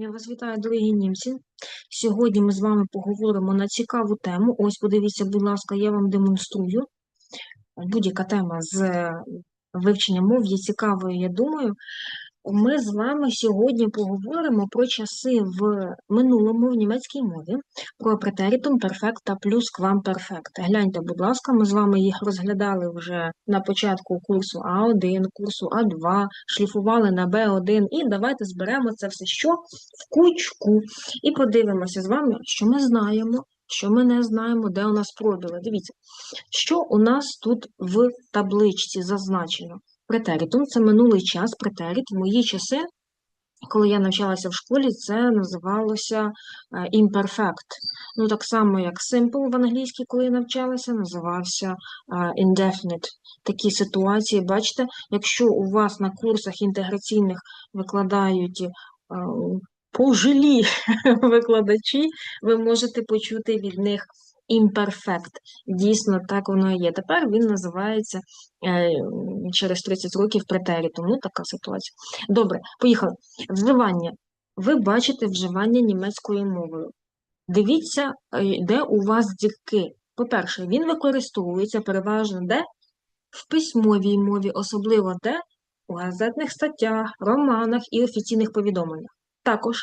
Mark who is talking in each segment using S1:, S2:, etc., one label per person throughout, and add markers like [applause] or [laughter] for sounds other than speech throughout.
S1: Я вас вітаю, дорогі німці. Сьогодні ми з вами поговоримо на цікаву тему. Ось, подивіться, будь ласка, я вам демонструю. Будь-яка тема з е, вивчення мов є цікавою, я думаю. Ми з вами сьогодні поговоримо про часи в минулому в німецькій мові, про претеритум перфект та плюс квам перфект. Гляньте, будь ласка, ми з вами їх розглядали вже на початку курсу А1, курсу А2, шліфували на Б1, і давайте зберемо це все що в кучку і подивимося з вами, що ми знаємо, що ми не знаємо, де у нас пробіли. Дивіться, що у нас тут в табличці зазначено. Претеритум це минулий час, претерит. В мої часи, коли я навчалася в школі, це називалося imperfect. Ну, так само, як simple в англійській, коли я навчалася, називався е, indefinite. Такі ситуації, бачите, якщо у вас на курсах інтеграційних викладають е, пожилі [laughs] викладачі, ви можете почути від них imperfect. Дійсно, так воно і є. Тепер він називається е, через 30 років претерітум. Ну, така ситуація. Добре, поїхали. Вживання. Ви бачите вживання німецькою мовою. Дивіться, е, де у вас дірки. По-перше, він використовується переважно де? В письмовій мові, особливо де? У газетних статтях, романах і офіційних повідомленнях. Також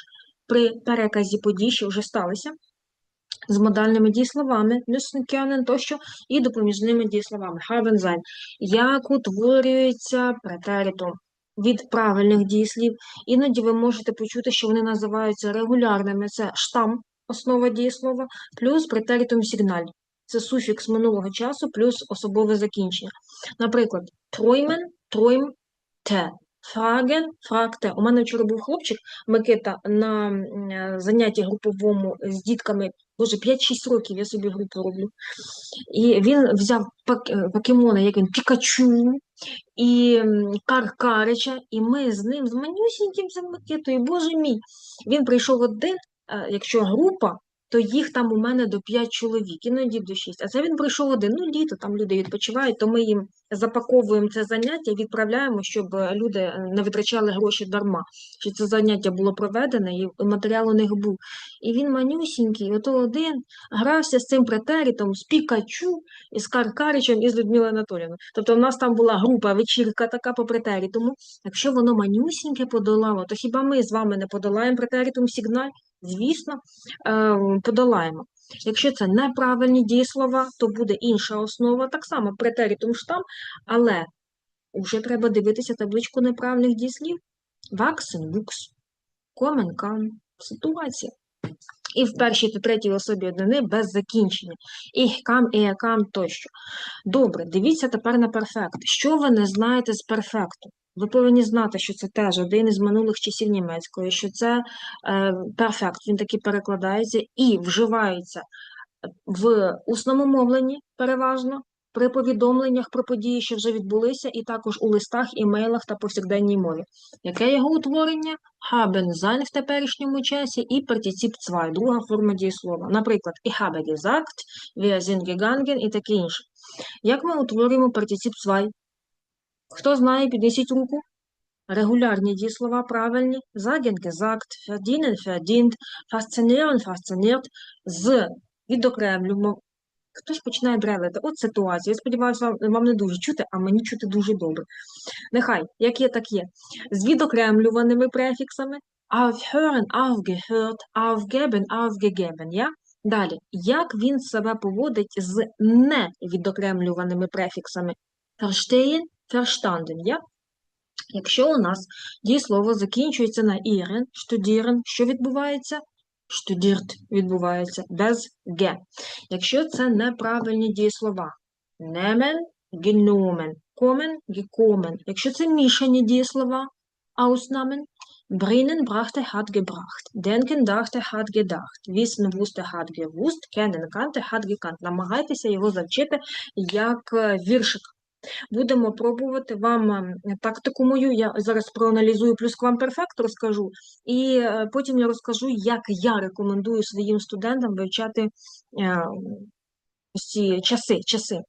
S1: при переказі подій, що вже сталися, з модальними дієсловами, müssen, тощо, і допоміжними дієсловами haben. Як утворюється претеритум від правильних дієслів. Іноді ви можете почути, що вони називаються регулярними. Це штам, основа дієслова, плюс претеритум сигналь. Це суфікс минулого часу плюс особове закінчення. Наприклад, träumen, träum, те. Фраген, фракте. У мене вчора був хлопчик Микита на е, занятті груповому з дітками, боже, 5-6 років я собі групу роблю. І він взяв е, покемона, як він, Пікачу і Каркарича, і ми з ним, з манюсіньким цим Микитою, боже мій, він прийшов один, е, якщо група, то їх там у мене до 5 чоловік, іноді до 6. А це він прийшов один. Ну, літо, там люди відпочивають, то ми їм запаковуємо це заняття і відправляємо, щоб е, люди е, не витрачали гроші дарма. Що це заняття було проведене, і матеріал у них був. І він манюсінький, ото один грався з цим претерітом, з Пікачу, і з Каркаричем, і з Людмилою Анатоліївною. Тобто в нас там була група, вечірка така по претерітуму. Якщо воно манюсіньке подолало, то хіба ми з вами не подолаємо претерітум сигналь? Звісно, е, подолаємо. Якщо це неправильні дієслова, то буде інша основа, так само претерітум штам, але вже треба дивитися табличку неправильних дієслів. Ваксен, букс, комен, кан, ситуація. І в першій та третій особі однини без закінчення. І кам, і кам тощо. Добре, дивіться тепер на перфект. Що ви не знаєте з перфекту? Ви повинні знати, що це теж один із минулих часів німецької, що це е, перфект, він таки перекладається і вживається в усному мовленні переважно, при повідомленнях про події, що вже відбулися, і також у листах, імейлах та повсякденній мові. Яке його утворення? Haben sein в теперішньому часі і партицip zwei, друга форма дієслова. Наприклад, ich habe gesagt, wir sind gegangen і таке інше. Як ми утворюємо партицip zwei? Хто знає, піднесіть руку. Регулярні дієслова правильні. Sagen, gesagt, verdienen, verdient, faszinieren, fasziniert. З відокремлюємо. Хтось починає дрелити. От ситуація. Я сподіваюся, вам, не дуже чути, а мені чути дуже добре. Нехай, як є, так є. З відокремлюваними префіксами. Aufhören, aufgehört, aufgeben, aufgegeben. Я? Далі. Як він себе поводить з невідокремлюваними префіксами? Verstehen, verstanden. Я? Якщо у нас дієслово закінчується на iren, studieren, що відбувається? Studiert відбувається без г. Якщо це неправильні дієслова, nehmen, genommen, kommen, gekommen. Якщо це мішані дієслова, ausnahmen, bringen, brachte, hat gebracht, denken, dachte, hat gedacht, wissen, wusste, hat gewusst, kennen, kannte, hat gekannt. Намагайтеся його завчити як е, віршик. Будемо пробувати вам ем, тактику мою. Я зараз проаналізую плюс вам перфект розкажу, і е, потім я розкажу, як я рекомендую своїм студентам вивчати е, ці часи. часи.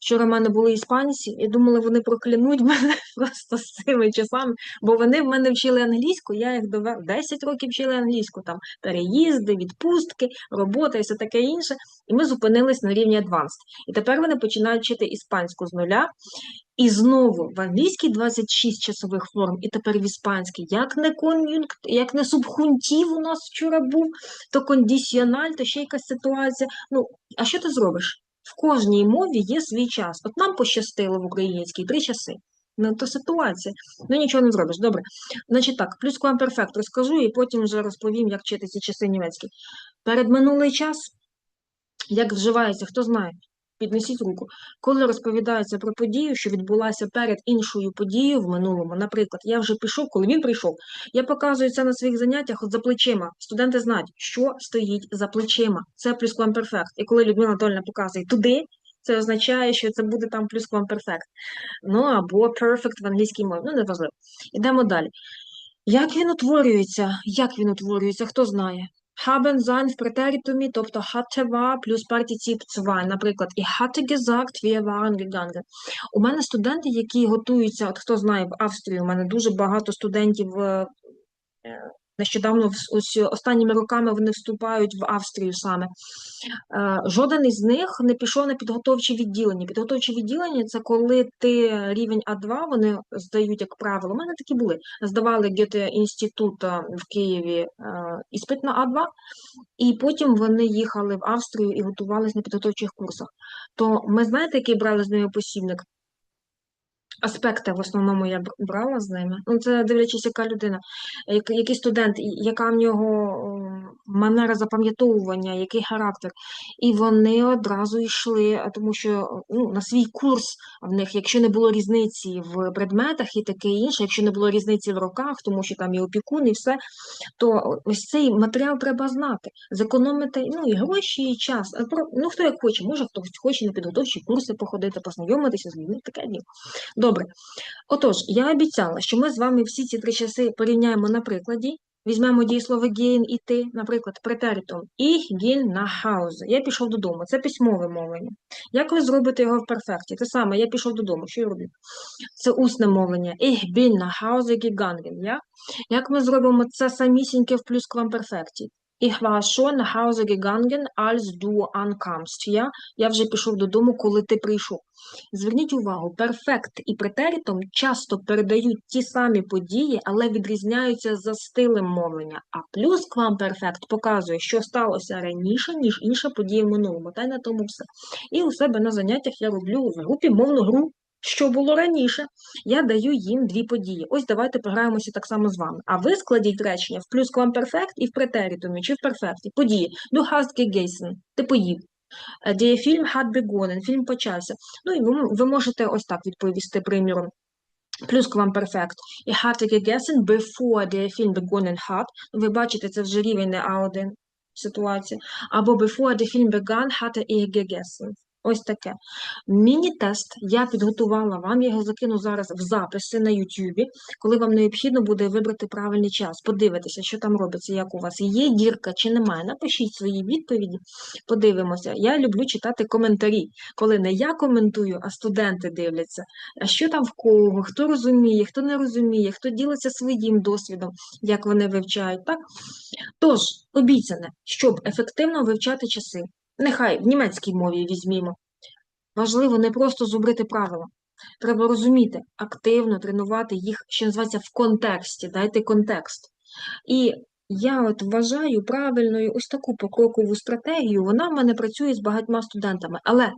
S1: Вчора в мене були іспанці, і думала, вони проклянуть [laughs] мене просто з цими часами, бо вони в мене вчили англійську, я їх довела 10 років вчили англійську, там переїзди, відпустки, робота і все таке інше. І ми зупинились на рівні advanced. І тепер вони починають вчити іспанську з нуля. І знову в англійській 26 часових форм, і тепер в іспанській, як не кон'юнкт, як не субхунтів у нас вчора був, то кондиціональ, то ще якась ситуація. Ну, а що ти зробиш? В кожній мові є свій час. От нам пощастило в українській три часи. Ну, то ситуація. Ну, нічого не зробиш. Добре. Значить так, плюс перфект розкажу і потім вже розповім, як вчити ці часи. Перед минулий час, як вживається, хто знає? Піднесіть руку. Коли розповідається про подію, що відбулася перед іншою подією в минулому, наприклад, я вже пішов, коли він прийшов, я показую це на своїх заняттях от за плечима. Студенти знають, що стоїть за плечима. Це плюсквамперфект. І коли Людмила Анатольовна показує туди, це означає, що це буде там плюсквамперфект. Ну або perfect в англійській мові. Ну, неважливо. Ідемо далі. Як він утворюється? Як він утворюється? Хто знає? Haben sein в претерітумі, тобто hatte war плюс партицип zwei, наприклад, і hatte gesagt, wir waren gegangen. У мене студенти, які готуються, от хто знає, в Австрії, у мене дуже багато студентів е, нещодавно, ось останніми роками вони вступають в Австрію саме. Е, Жоден із них не пішов на підготовче відділення. Підготовче відділення це коли ти рівень А2, вони здають, як правило. У мене такі були. Здавали Гете інститут е, в Києві е, іспит на А2, і потім вони їхали в Австрію і готувалися на підготовчих курсах. То ми знаєте, який брали з ними посібник? Аспекти в основному я брала з ними. Ну, це дивлячись, яка людина, як- який студент, яка в нього манера запам'ятовування, який характер. І вони одразу йшли, тому що ну, на свій курс в них, якщо не було різниці в предметах і таке інше, якщо не було різниці в роках, тому що там і опікун, і все, то ось цей матеріал треба знати, зекономити ну, і гроші, і час. Ну, хто як хоче, може хтось хоче на підготовчі курси походити, познайомитися з людьми, таке діло. Добре. Отож, я обіцяла, що ми з вами всі ці три часи порівняємо на прикладі. Візьмемо дієслово gehen – іти, наприклад, претеритум. Ich ging nach Hause. Я пішов додому. Це письмове мовлення. Як ви зробите його в перфекті? Те саме, я пішов додому. Що я роблю? Це усне мовлення. Ich bin nach Hause gegangen. Як ми зробимо це самісіньке в плюсквамперфекті? Ich war schon nach Hause gegangen, als du ankamst. Я? Я вже пішов додому, коли ти прийшов. Зверніть увагу, перфект і претеритум часто передають ті самі події, але відрізняються за стилем мовлення. А плюсквамперфект показує, що сталося раніше, ніж інша подія в минулому. Та й на тому все. І у себе на заняттях я роблю в групі мовну гру. Що було раніше, я даю їм дві події. Ось давайте пограємося так само з вами. А ви складіть речення в плюсквамперфект і в претеритумі, чи в перфекті. Події. Du hast gegessen. Ти поїв. Е, Film hat begonnen. Фільм почався. Ну і ви, ви можете ось так відповісти, приміром. Плюс Плюсквамперфект. Ich hatte gegessen, bevor der Film begonnen hat. Ну, Ви бачите, це вже рівень не А1 ситуація. Або before the film began, hatte ich gegessen. Ось таке. Міні-тест я підготувала вам, я його закину зараз в записи на Ютубі, коли вам необхідно буде вибрати правильний час, подивитися, що там робиться, як у вас є дірка чи немає. Напишіть свої відповіді, подивимося. Я люблю читати коментарі, коли не я коментую, а студенти дивляться. А що там в кого, хто розуміє, хто не розуміє, хто ділиться своїм досвідом, як вони вивчають. Так? Тож, обіцяне, щоб ефективно вивчати часи, нехай в німецькій мові візьмімо. Важливо не просто зубрити правила. Треба розуміти, активно тренувати їх, що називається, в контексті, дайте контекст. І я от вважаю правильною ось таку покрокову стратегію, вона в мене працює з багатьма студентами. Але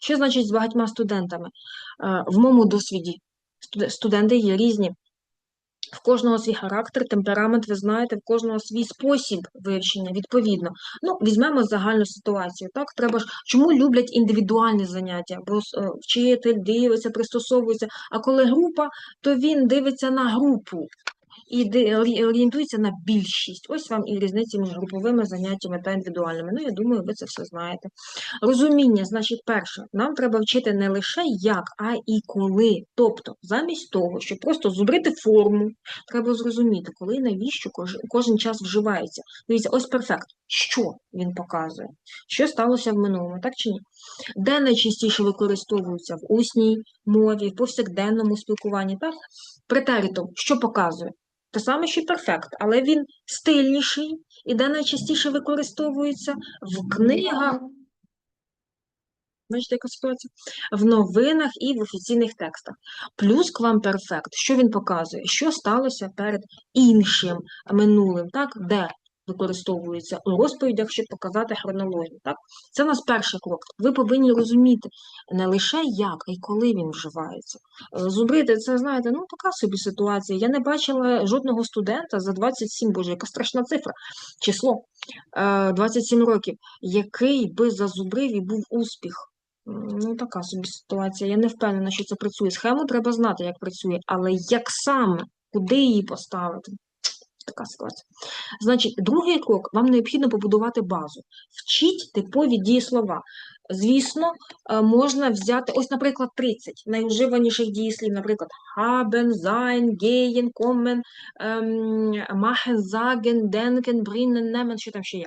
S1: що значить з багатьма студентами? Е, В моєму досвіді студенти є різні. В кожного свій характер, темперамент, ви знаєте, в кожного свій спосіб вивчення, відповідно. Ну, візьмемо загальну ситуацію. Так, треба ж чому люблять індивідуальні заняття? Бо е, вчитель дивиться, пристосовується. А коли група, то він дивиться на групу. І орієнтується на більшість. Ось вам і різниця між груповими заняттями та індивідуальними. Ну, я думаю, ви це все знаєте. Розуміння, значить, перше, нам треба вчити не лише як, а і коли. Тобто, замість того, щоб просто зубрити форму, треба зрозуміти, коли і навіщо кожен час вживається. Дивіться, ось перфект. Що він показує? Що сталося в минулому, так чи ні? Де найчастіше використовується в усній мові, в повсякденному спілкуванні, так? Претеритум, що показує? Те саме, що перфект, але він стильніший і де найчастіше використовується в книгах. Бачите, яка ситуація? В новинах і в офіційних текстах. Плюс квамперфект, що він показує? Що сталося перед іншим минулим, так? Де використовується у розповідях, щоб показати хронологію. Так? Це у нас перший крок. Ви повинні розуміти не лише як, а й коли він вживається. Е, Зубрити, це, знаєте, ну така собі ситуація. Я не бачила жодного студента за 27, боже, яка страшна цифра, число, е, 27 років, який би зазубрив і був успіх. Ну, така собі ситуація. Я не впевнена, що це працює. Схему треба знати, як працює, але як саме, куди її поставити? Така ситуація. Значить, другий крок вам необхідно побудувати базу. Вчіть типові дієслова. Звісно, е, можна взяти, ось, наприклад, 30 найвживаніших дієслів, наприклад, haben, sein, gehen, kommen, ем, machen, sagen, denken, bringen, nehmen, що там ще є.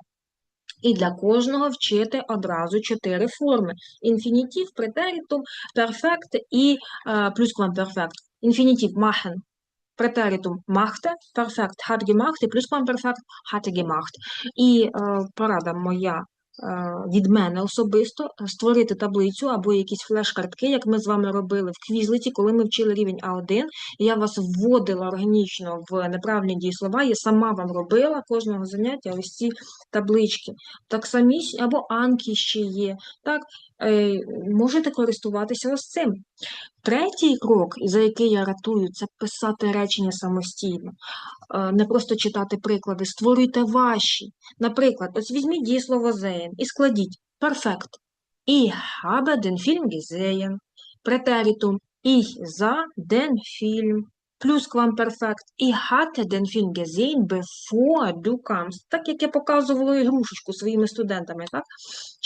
S1: І для кожного вчити одразу чотири форми: інфінітив, претеритум, перфект і е, плюсквамперфект. Інфінітив machen, претеритум machte, перфект hat gemacht і плюсквамперфект hatte gemacht. І е, порада моя е, від мене особисто е, створити таблицю або якісь флеш-картки, як ми з вами робили в квізлеті, коли ми вчили рівень А1. І я вас вводила органічно в неправильні дієслова, я сама вам робила кожного заняття ось ці таблички. Так самі або анки ще є. Так, е, можете користуватися ось цим. Третій крок, за який я ратую, це писати речення самостійно. Е, Не просто читати приклади, створюйте ваші. Наприклад, ось візьміть дієслово sehen і складіть перфект. Ich habe den Film gesehen. Претеритум Ich sah den Film. Плюсквамперфект. Ich hatte den Film gesehen bevor du kamst. Так як я показувала ігрушечку своїми студентами. Так?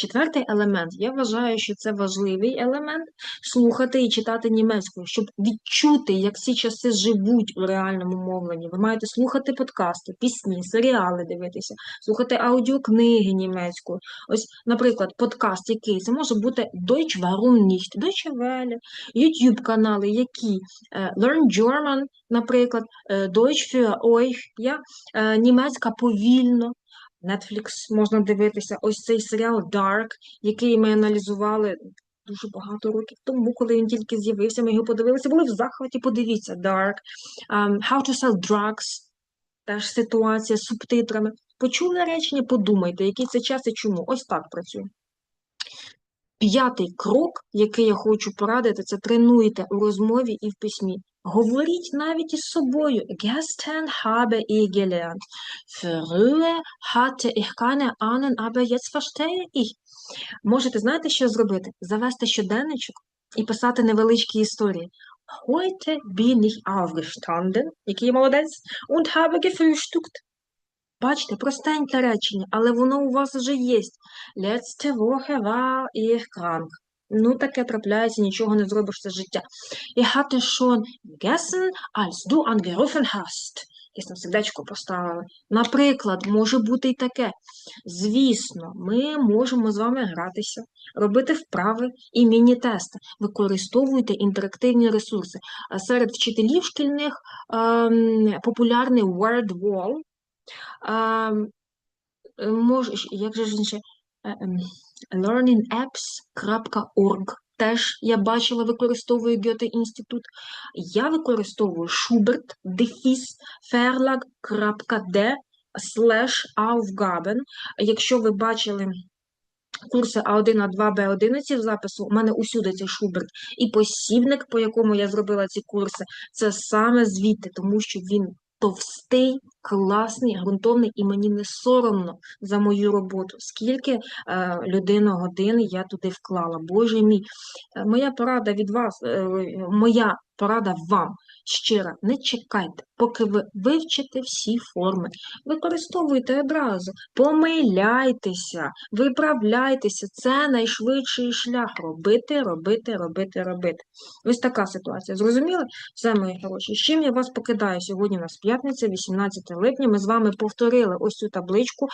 S1: Четвертий елемент. Я вважаю, що це важливий елемент слухати і читати німецькою, щоб відчути, як ці часи живуть у реальному мовленні. Ви маєте слухати подкасти, пісні, серіали дивитися, слухати аудіокниги німецькою. Ось, наприклад, подкаст, який це може бути Deutsch Warum nicht, Deutsche Welle, YouTube канали, які е, Learn German, наприклад, Deutsch für euch, я, е, німецька повільно. Netflix можна дивитися. Ось цей серіал Dark, який ми аналізували дуже багато років тому, коли він тільки з'явився. Ми його подивилися, були в захваті. Подивіться Dark, um, How to Sell Drugs, теж ситуація з субтитрами. Почули речення, подумайте, який це час і чому. Ось так працює. П'ятий крок, який я хочу порадити, це тренуйте у розмові і в письмі. Говоріть навіть із собою. Gestern habe ich gelernt. Früher hatte ich keine Ahnung, aber jetzt verstehe ich. Можете, знаєте, що зробити? Завести щоденничок і писати невеличкі історії. Heute bin ich aufgestanden, який молодець, und habe gefrühstückt. Бачите, простеньке речення, але воно у вас вже є. Letzte Woche war ich krank. Ну, таке трапляється, нічого не зробиш це життя. Ich hatte schon gegessen, als du angerufen hast. Якесь там сердечко поставили. Наприклад, може бути і таке. Звісно, ми можемо з вами гратися, робити вправи і міні-тести. Використовуйте інтерактивні ресурси. Серед вчителів шкільних ем, популярний WordWall, Ем, е, мож, як же ж? Е, ем, learningapps.org. Теж я бачила, використовує Goethe інститут. Я використовую Schubert, дефіс, slash Aufgaben. Якщо ви бачили курси А1, А2, Б11 в запису, у мене усюди цей Schubert. І посібник, по якому я зробила ці курси, це саме звідти, тому що він товстий, класний, ґрунтовний, і мені не соромно за мою роботу. Скільки е, людина годин я туди вклала. Боже мій, Е, моя порада від вас, е, моя порада вам щира. Не чекайте, поки ви вивчите всі форми. Використовуйте одразу, помиляйтеся, виправляйтеся. Це найшвидший шлях. Робити, робити, робити, робити. Ось така ситуація. Зрозуміли? Все, мої хороші. З чим я вас покидаю? Сьогодні у нас п'ятниця, 18 липня. Ми з вами повторили ось цю табличку,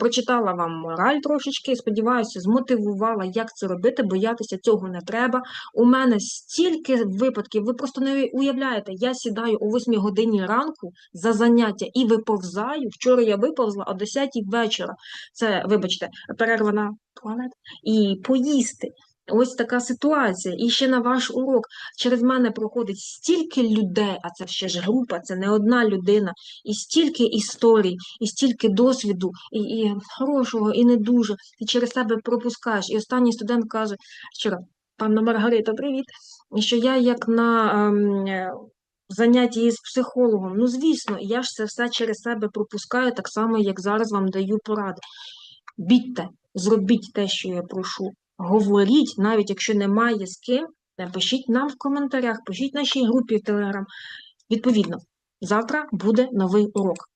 S1: прочитала вам мораль трошечки. Сподіваюся, змотивувала, як це робити. Боятися цього не треба. У мене стільки випадків, ви просто не уявляєте, я сідаю о 8 годині ранку за заняття і виповзаю. Вчора я виповзла о 10 вечора. Це, вибачте, перерва на туалет і поїсти. Ось така ситуація. І ще на ваш урок через мене проходить стільки людей, а це ще ж група, це не одна людина, і стільки історій, і стільки досвіду, і, і хорошого, і не дуже. Ти через себе пропускаєш. І останній студент каже, вчора, панна Маргарита, привіт, що я як на ем, е, занятті з психологом. Ну, звісно, я ж це все через себе пропускаю, так само, як зараз вам даю поради. Бідьте, зробіть те, що я прошу. Говоріть, навіть якщо немає з ким, е, пишіть нам в коментарях, пишіть нашій групі в Телеграм. Відповідно, завтра буде новий урок.